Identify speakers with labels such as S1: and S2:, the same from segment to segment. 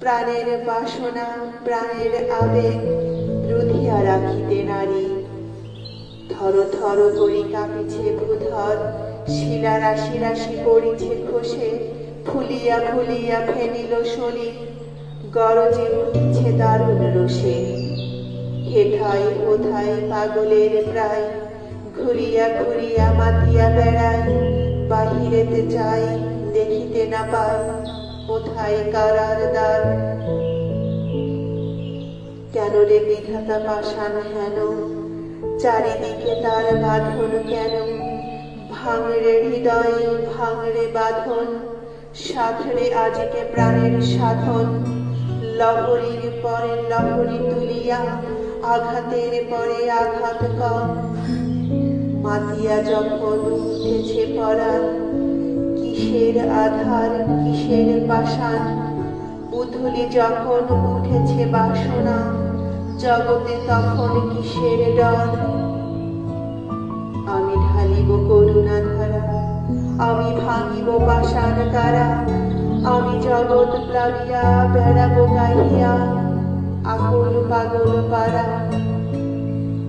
S1: প্রাণের বাসনা, প্রাণের আবেগ রুধিয়া রাখিতে নারী। থর থর করি কাঁপিছে ভূধর শিলা রাশি রাশি পড়িছে খসে, ফুলিয়া ফুলিয়া ফেনিল শরীর গরজে উঠিছে দারুণ রসে হেথায় হোথায় পাগলের প্রায়, ঘুরিয়া ঘুরিয়া মাতিয়া বেড়ায়, বাহিরেতে যাই, দেখিতে না পাই কোথায় কারার দ্বার? কেন রে বিধাতা পাষাণ হেন? চারিদিকে তার বাঁধন কেন? ভাঙড়ে হৃদয় ভাঙড়ে বাঁধন সাধরে আজকে প্রাণের সাধন। লহরীর পরে লহরী তুলিয়া, আঘাতের পরে আঘাত কর মাতিয়া যখন উঠেছে পরাণ কিসের আধার, কিসের পাষাণ উথলি যখন উঠেছে বাসনা, জগতে তখন কিসের ডর আমি ঢালিব করুণা ধারা, আমি ভাঙিব পাষাণ কারা, আমি জগৎ প্লাবিয়া, বেড়াবো গাইয়া আকুল পাগল পারা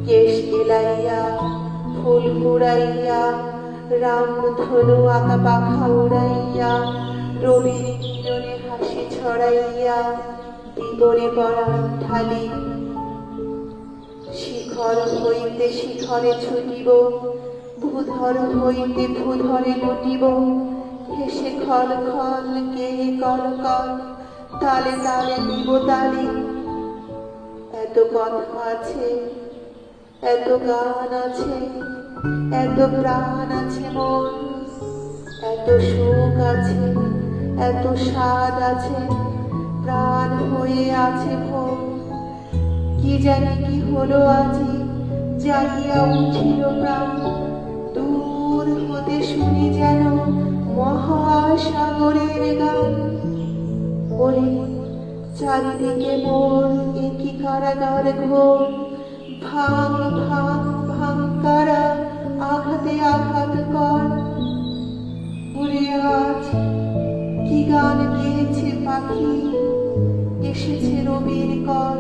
S1: কেশ এলাইয়া, ফুল কুড়াইয়া রাম ধনু আঁকা পাখা উড়াইয়া রবির কিরণে হাসি ছড়াইয়া বিপরে পড়া ঢালি শিখর হইতে শিখরে ছুটিব, ভূধর হইতে ভূধরে লুটিব হেসে খল খল কে কল কল, তালে তালে দিব তালি। এত কথা আছে, এত গান আছে, এত প্রাণ মন এত সুখ আছে, এত স্বাদ আছে, প্রাণ হয়ে আছে ভোগ। কি জানি কি হলো আজি, জাগিয়া উঠিল প্রাণ। দূর হতে শুনি যেন মহাসাগরের গান। ওরে চারিদিকে মোর একই কারাগার ঘোর। ভাঙ ভাঙ ভাঙ কারা গান গেয়েছে পাখি এসেছে রবির কর